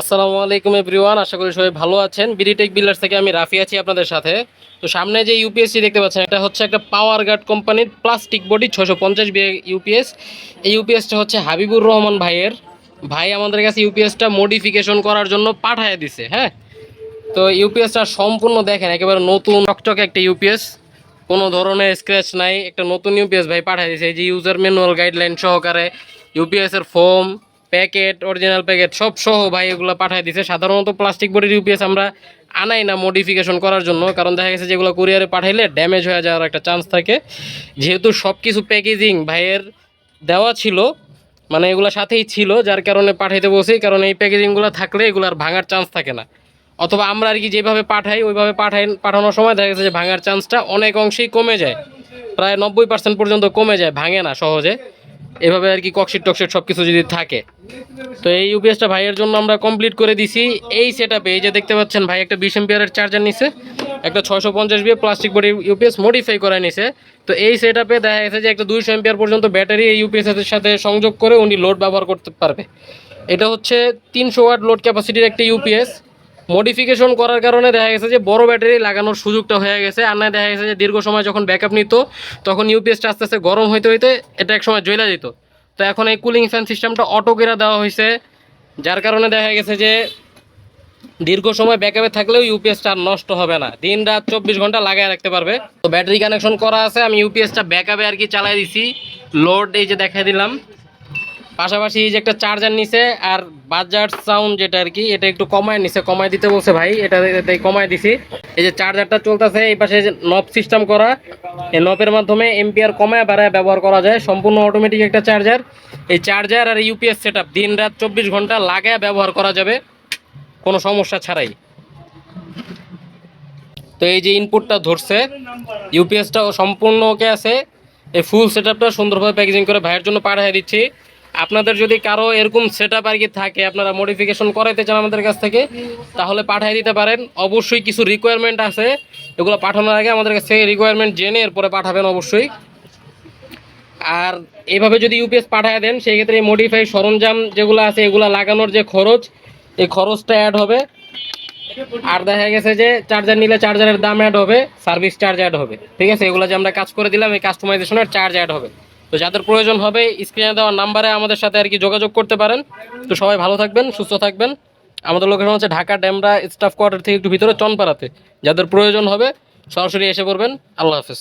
আসসালামু আলাইকুম এভরিওয়ান, আশা করি সবাই ভালো আছেন। বিডিটেক বিল্ডার্স থেকে আমি রাফি আছি আপনাদের সাথে। তো সামনে যে ইউপিএসসি দেখতে পাচ্ছেন, এটা হচ্ছে একটা পাওয়ার গার্ড কোম্পানির প্লাস্টিক বডি ছশো পঞ্চাশ ইউপিএস এই ইউপিএসটা হচ্ছে হাবিবুর রহমান ভাইয়ের। ভাই আমাদের কাছে ইউপিএসটা মডিফিকেশন করার জন্য পাঠায় দিছে হ্যাঁ? তো ইউপিএসটা সম্পূর্ণ দেখেন, একেবারে নতুন, চকচকে একটা ইউপিএস কোনো ধরনের স্ক্র্যাচ নাই, একটা নতুন ইউপিএস ভাই পাঠিয়ে দিয়েছে এই যে ইউজার ম্যানুয়াল গাইডলাইন সহকারে ইউপিএসের ফর্ম প্যাকেট অরিজিনাল প্যাকেট সব সহ ভাই এগুলো পাঠিয়ে দিয়েছে সাধারণত প্লাস্টিক বডির ইউপিএস আমরা আনাই না মডিফিকেশন করার জন্য, কারণ দেখা গেছে যেগুলো কুরিয়ারে পাঠাইলে ড্যামেজ হয়ে যাওয়ার একটা চান্স থাকে। যেহেতু সব কিছু প্যাকেজিং ভাইয়ের দেওয়া ছিল মানে এগুলো সাথেই ছিল, যার কারণে পাঠাইতে বসি কারণ এই প্যাকেজিংগুলো থাকলে এগুলো আর ভাঙার চান্স থাকে না। অথবা আমরা আর কি যেভাবে পাঠাই, ওইভাবে পাঠাই, পাঠানোর সময় দেখা গেছে যে ভাঙার চান্সটা অনেক অংশেই কমে যায়। প্রায় নব্বই পার্সেন্ট পর্যন্ত কমে যায়, ভাঙে না সহজে। এভাবে আর কি ককশিট টকশিট সব কিছু যদি থাকে। তো এই ইউপিএসটা ভাইয়ের জন্য আমরা কমপ্লিট করে দিছি। এই সেট এই যে দেখতে পাচ্ছেন ভাই, একটা বিশ এমপিয়ারের চার্জার নিছে, একটা ছয়শো পঞ্চাশ বিয়ে প্লাস্টিক বডি ইউপিএস মডিফাই করে নিছে। তো এই সেট আপে দেখা গেছে যে একটা দুইশো এমপিয়ার পর্যন্ত ব্যাটারি এই ইউপিএস এর সাথে সংযোগ করে উনি লোড ব্যবহার করতে পারবে। এটা হচ্ছে তিনশো ওয়াট লোড ক্যাপাসিটির একটা ইউপিএস মডিফিকেশন করার কারণে দেখা গেছে যে বড় ব্যাটারি লাগানোর সুযোগটা হয়ে গেছে। আর দেখা গেছে যে দীর্ঘ সময় যখন ব্যাকআপ নিত, তখন ইউপিএসটা আস্তে আস্তে গরম হইতে হইতে এটা এক সময় জ্বলে যেত। তো এখন এই কুলিং ফ্যান সিস্টেমটা অটো গেরা দেওয়া হয়েছে যার কারণে দেখা গেছে যে দীর্ঘ সময় ব্যাকআপে থাকলেও ইউপিএসটা নষ্ট হবে না। দিন রাত চব্বিশ ঘণ্টা লাগায় রাখতে পারবে। তো ব্যাটারি কানেকশন করা আছে, আমি ইউপিএসটা ব্যাকআপে আর কি চালাই দিছি। লোড এই যে দেখাই দিলাম। পাশাপাশি এই যে একটা চার্জার নিছে আর বাজার সাউন্ড যেটা আর কি, এটা একটু কমায় নিছে, কমায় দিতে বলছে ভাই, এটা এটাই কমায় দিছি। এই যে চার্জারটা চলতেছে, এই পাশে যে নব সিস্টেম করা, এই নবের মাধ্যমে এমপিআর কমায় বাড়ায় ব্যবহার করা যায়, সম্পূর্ণ অটোমেটিক একটা চার্জার এই চার্জার আর ইউপিএস সেট আপ দিন রাত চব্বিশ ঘণ্টা লাগায় ব্যবহার করা যাবে, কোনো সমস্যা ছাড়াই। তো এই যে ইনপুটটা ধরছে ইউপিএসটাও সম্পূর্ণ ওকে আছে। এই ফুল সেট সুন্দরভাবে প্যাকেজিং করে ভাইয়ের জন্য পাঠিয়ে দিচ্ছি। আপনাদের যদি কারও এরকম সেট আপ আর কি থাকে, আপনারা মডিফিকেশন করাইতে চান আমাদের কাছ থেকে, তাহলে পাঠিয়ে দিতে পারেন। অবশ্যই কিছু রিকোয়ারমেন্ট আছে, এগুলো পাঠানোর আগে আমাদের কাছ থেকে রিকোয়ারমেন্ট জেনে এরপরে পাঠাবেন অবশ্যই। আর এভাবে যদি ইউপিএস পাঠিয়ে দেন সেই ক্ষেত্রে মডিফাই সরঞ্জাম যেগুলো আছে, এগুলো লাগানোর যে খরচ, এই খরচটা অ্যাড হবে। আর দেখা গেছে যে চার্জার নিলে চার্জারের দাম অ্যাড হবে সার্ভিস চার্জ অ্যাড হবে। ঠিক আছে? এগুলো যে আমরা কাজ করে দিলাম, এই কাস্টমাইজেশনের চার্জ অ্যাড হবে। তো যাদের প্রয়োজন হবে স্ক্রিনে দেওয়া নাম্বারে আমাদের সাথে আর কি যোগাযোগ করতে পারেন। তো সবাই ভালো থাকবেন, সুস্থ থাকবেন। আমাদের লোকেশন হচ্ছে ঢাকা ড্যামরা স্টাফ কোয়ার্টার থেকে একটু ভিতরে চনপাড়াতে। যাদের প্রয়োজন হবে, সরাসরি এসে পড়বেন। আল্লাহ হাফেজ।